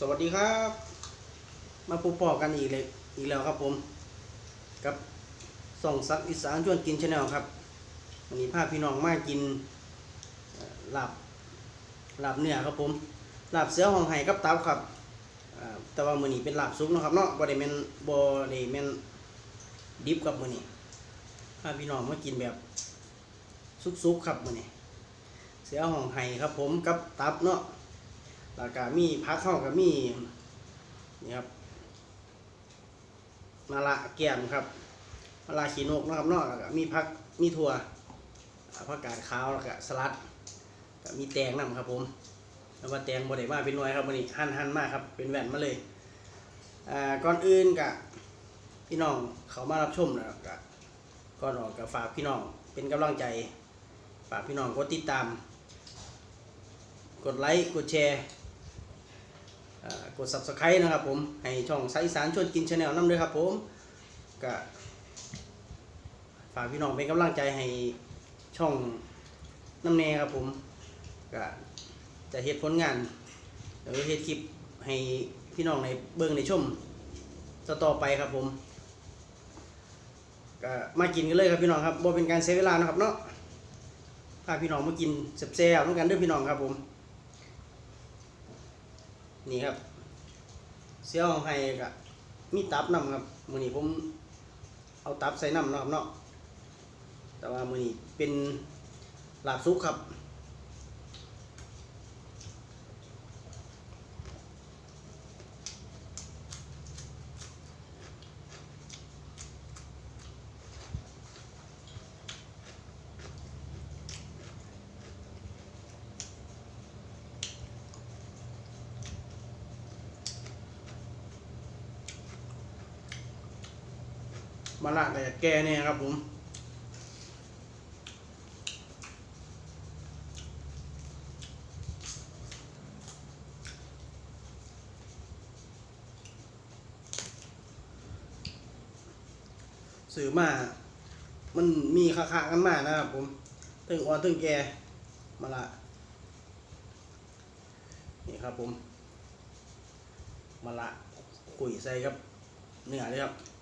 สวัสดีครับ มาพบปอกันอีกเลยอีกแล้วครับผมกับส่องซักอีสานชวนกินชาแนลครับวันนี้พาพี่น้องมากินเอ่อลาบหลาบเนื้อครับผมหลาบเสือห้องไห้กับตับครับแต่ว่ามือนี้เป็นหลาบซุปนะครับเนาะบ่ได้แม่นบ่ได้แม่นดิบครับมือนี้พาพี่น้องมากินแบบสุกๆครับมือนี้เสือห้องไห้ครับผมกับตับเนาะ แล้วก็มีพักเข้ากับมีนี่ครับมาละแก้มครับมาละขีนกนะครับนอกแล้วก็มีพักมีถั่วผักกาดขาวแล้วก็สลัดก็มีแตงนํครับผมแล้วว่าแตงบ่ได้มาเป็นหน่วยครับวันนี้หั่นหั่นมากครับเป็นแหวนมาเลยอ่าก่อนอื่นก็พี่น้องเขามารับชมแล้วก็ก่อนออกก็ฝากพี่น้องเป็นกำลังใจฝากพี่น้องกดติดตาม กดไลค์กดแชร์ กด subscribe นะครับผม ให้ช่องไซสารชวนกินชาแนลน้ำด้วยครับผมก็ฝากพี่น้องเป็นกำลังใจให้ช่องน้ำแน่ครับผมก็จะเฮ็ดผลงานเดี๋ยวเฮ็ดคลิปให้พี่น้องในเบิ่งในชมต่อต่อไปครับผมก็มากินกันเลยครับพี่น้องครับบ่เป็นการเสียเวลานะครับเนาะพาพี่น้องมากินแซ่บๆด้วยกันด้อพี่น้องครับผม นี่ครับเสี่ยวของไฮ้กับมีตับน้ำครับมือนี้ผมเอาตับใส่น้ำนาะครับเนาะแต่ว่ามือนี้เป็นลาบซุกครับ มาละก็จะแก่เนี่ยครับผมสื่อมา มันมีค่ากันมากนะครับผมถึงอ่อนถึงแก่มาละนี่ครับผมมาละกุยใส่ครับเนื้อเลยครับ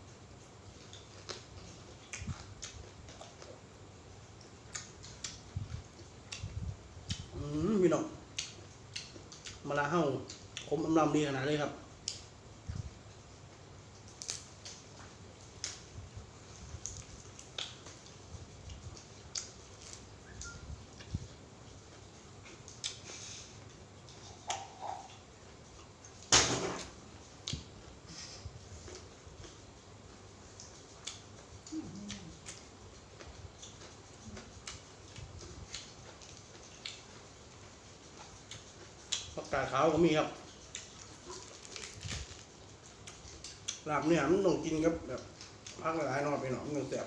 พี่น้องมาลาเฮ้าคมอำลำดีขนาดเลยครับ ผั กาดขาวก็มีครับลาบเนี่ยมันต้องกินครับแบบพักหลายนอนไปหน่อยมันถึงแสบ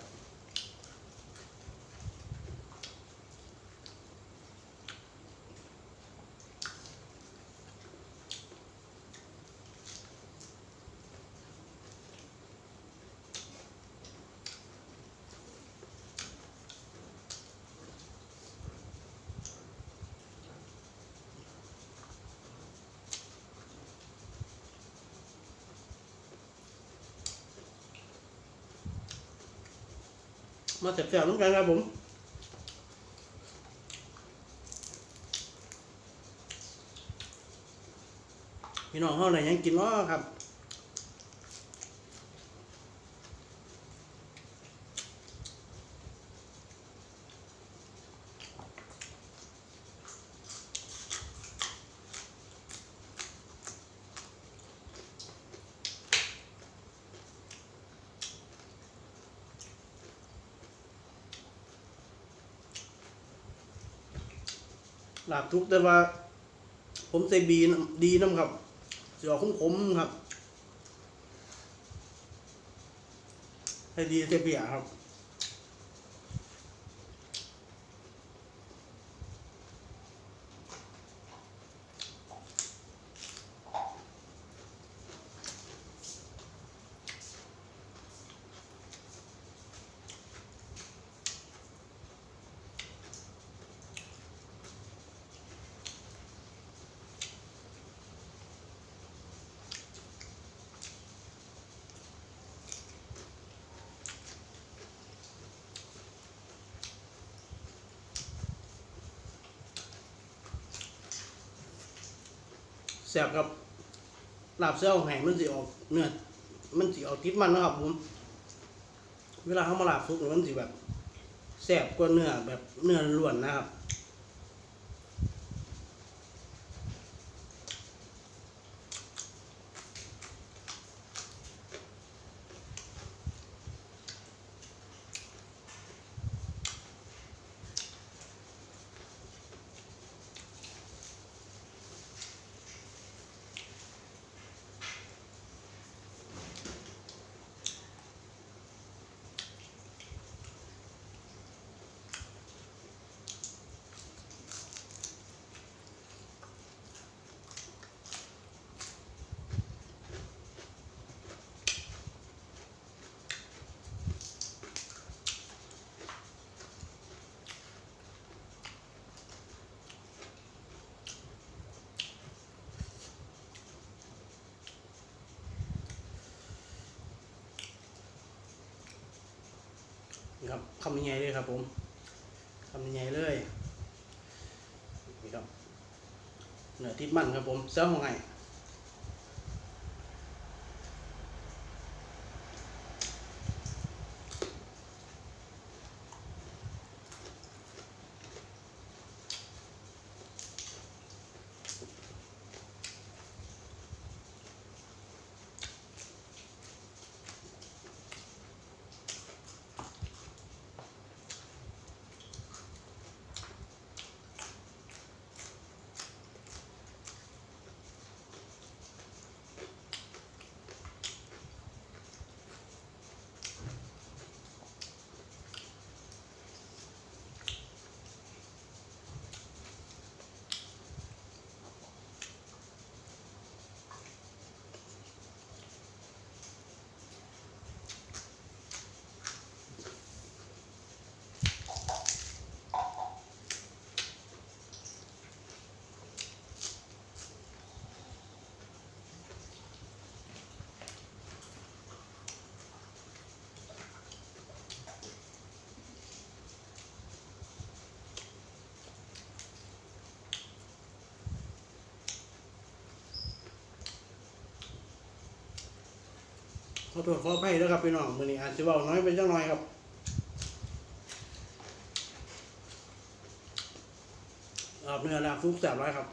มาแซ่บๆน้ำกันครับผมพี่น้องเฮาไหนยังกินเนาครับ ลาบทุกแต่ว่า ผมใส่บีดีน้ำครับเสียขมๆครับ ให้ดีเส่เปียครับ ซ่บครับลาบเส้าแห้งมันสิออกเนื้อมันสิออกติดมันนะครับผมเวลาเขามาลาบซุกเนี่ยมันสิแบบแซ่บกว่าเนื้อแบบเนื้อล้วนนะครับ ครับคำยังไงเลยครับผมคำยังไงเลยนี่ครับเนื้อติดมันครับผมเสื้อของไง ขอโทษขออภัยด้วยครับพี่น้องมือนี้อาจจะเบาน้อยไปจังหน่อยครับอาบเนื้อลาฟุกแสบร้อยครับ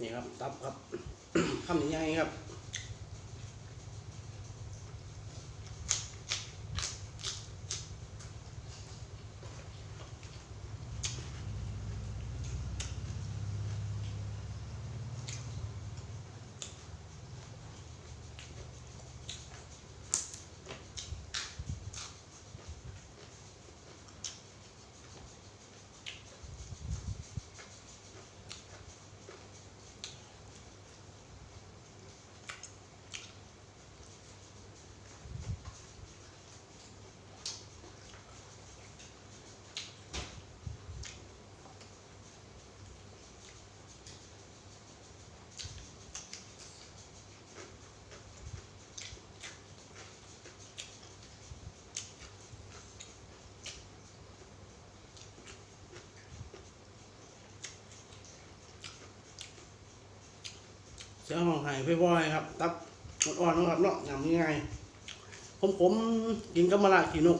นี่ครับตับครับคำใหญ่ๆครับ เสียงของหายบ่อยครับ ตับอ่อนๆนะครับเนาะยำง่ายผมผมๆกินกับมะระขีนุก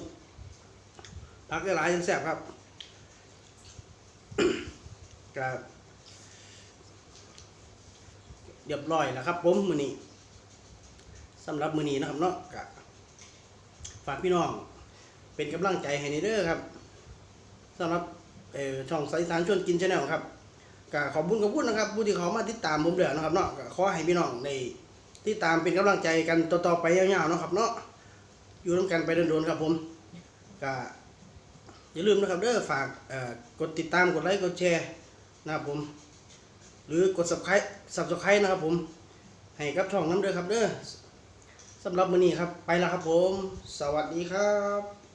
พักได้หลายยังแซ่บครับกับเรียบร้อยแล้วครับ ผมมือนี้สำหรับมือนี้นะครับเนาะกะฝากพี่น้อง เป็นกำลังใจให้ในเด้อครับสำหรับช่อช่องสายสารชวนกินชาแนลครับ ก็ขอบคุณขอบคุณนะครับผู้ที่เขามาติดตามผมเดือนะครับเนาะก็ขอให้พี่น้องในติดตามเป็นกำลังใจกันต่อๆไปยาวๆนะครับ เนาะอยู่ร่วมกันไปโดนๆครับผมก็อย่าลืมนะครับเด้อฝากกดติดตามกดไลค์กดแชร์นะครับผม หรือกด subscribe subscribe นะครับผมให้กับช่องน้ำเด้อครับเด้อสำหรับมื้อนี้ครับไปแล้วครับผม สวัสดีครับ